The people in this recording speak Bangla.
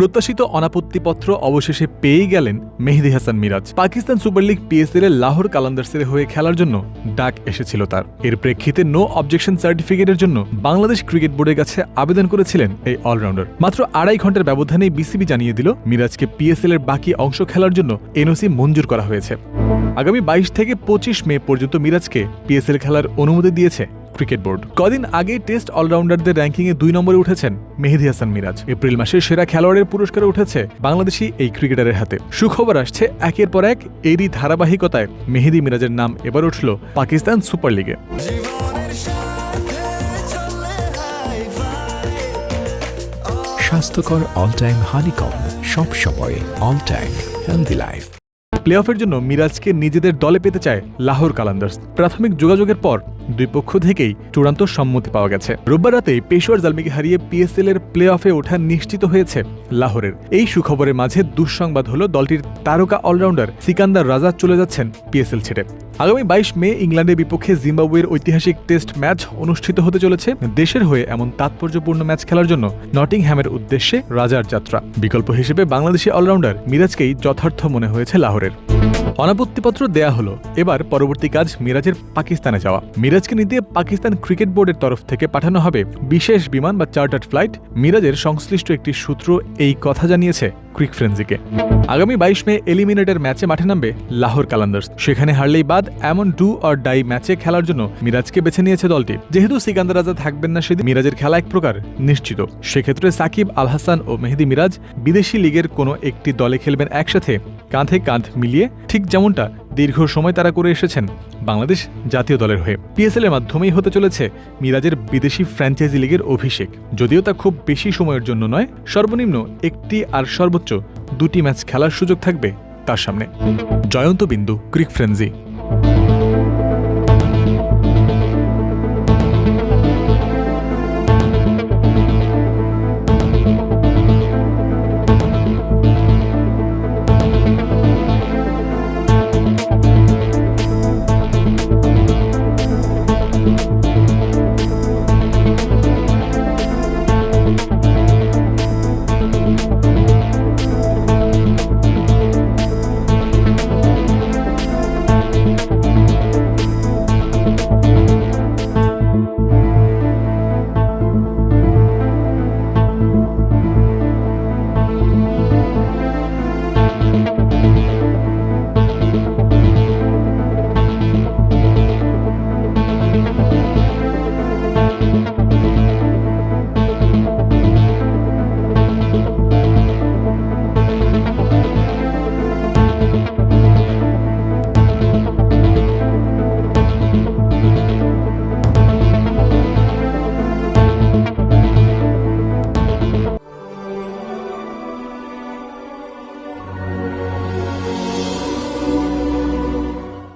প্রত্যাশিত অনাপত্তিপত্র অবশেষে পেয়েই গেলেন Mehedi Hasan Miraz. Pakistan super league PSL এর লাহোর কালান্দার্সের হয়ে খেলার জন্য ডাক এসেছিল তার। এর প্রেক্ষিতে নো অবজেকশন সার্টিফিকেটের জন্য বাংলাদেশ ক্রিকেট বোর্ডের কাছে আবেদন করেছিলেন এই অলরাউন্ডার। মাত্র আড়াই ঘণ্টার ব্যবধানে বিসিবি জানিয়ে দিল, মিরাজকে পিএসএল এর বাকি অংশ খেলার জন্য এনওসি মঞ্জুর করা হয়েছে। আগামী বাইশ থেকে পঁচিশ মে পর্যন্ত মিরাজকে পিএসএল খেলার অনুমতি দিয়েছে ক্রিকেট বোর্ড। কদিন আগে টেস্ট অলরাউন্ডারদের র্যাঙ্কিংয়ে দুই নম্বরে উঠেছেন মেহেদি হাসান মিরাজ। এপ্রিল মাসে সেরা খেলোয়াড়ের পুরস্কার উঠেছে বাংলাদেশি এই ক্রিকেটারের হাতে। সুখবর আসছে একের পর এক এরই ধারাবাহিকতায় মেহেদি মিরাজের নাম এবার উঠল পাকিস্তান সুপার লিগে। স্বাস্থ্যকর অল টাইম হানিকম সব সময় all time healthy life play অফের জন্য মিরাজকে নিজেদের দলে পেতে চায় লাহোর কালান্দার্স। প্রাথমিক যোগাযোগের পর দুই পক্ষ থেকেই চূড়ান্ত সম্মতি পাওয়া গেছে। রোববার রাতে পেশোয়ার জালমিকে হারিয়ে পিএসএল এর প্লে অফে ওঠা নিশ্চিত হয়েছে লাহোরের। এই সুখবরের মাঝে দুঃসংবাদ হল দলটির তারকা অলরাউন্ডার সিকান্দার রাজা চলে যাচ্ছেন পিএসএল ছেড়ে। আগামী বাইশ মে ইংল্যান্ডের বিপক্ষে জিম্বাবুয়ের ঐতিহাসিক টেস্ট ম্যাচ অনুষ্ঠিত হতে চলেছে। দেশের হয়ে এমন তাৎপর্যপূর্ণ ম্যাচ খেলার জন্য নটিংহ্যামের উদ্দেশ্যে রাজার যাত্রা। বিকল্প হিসেবে বাংলাদেশি অলরাউন্ডার মিরাজকেই যথার্থ মনে হয়েছে লাহোরের। অনাপত্তিপত্র দেয়া হলো। এবার পরবর্তী কাজ মিরাজের পাকিস্তানে যাওয়া। মিরাজকে নিতে পাকিস্তান ক্রিকেট বোর্ডের তরফ থেকে পাঠানো হবে বিশেষ বিমান বা চার্টার্ড ফ্লাইট। মিরাজের সংশ্লিষ্ট একটি সূত্র এই কথা জানিয়েছে ক্রিক ফ্রেন্সিকে। আগামী বাইশ মে এলিমিনেটর ম্যাচে মাঠে নামবে লাহোর কালান্দার্স। সেখানে হারলেই বাদ এমন ডু অর ডাই ম্যাচে খেলার জন্য মিরাজকে বেছে নিয়েছে দলটি। যেহেতু সিকান্দার রাজা থাকবেন না সেদিন, মিরাজের খেলা এক প্রকার নিশ্চিত। সেক্ষেত্রে সাকিব, আল হাসান ও মেহেদি মিরাজ বিদেশি লিগের কোনো একটি দলে খেলবেন একসাথে। কাঁধে কাঁধ মিলিয়ে ঠিক যেমনটা দীর্ঘ সময় তারা করে এসেছেন বাংলাদেশ জাতীয় দলের হয়ে। পিএসএল এর মাধ্যমেই হতে চলেছে মিরাজের বিদেশি ফ্র্যাঞ্চাইজি লীগের অভিষেক। যদিও তা খুব বেশি সময়ের জন্য নয়, সর্বনিম্ন একটি আর সর্বোচ্চ দুটি ম্যাচ খেলার সুযোগ থাকবে তার সামনে। জয়ন্ত বিন্দু ক্রিক ফ্রেন্সি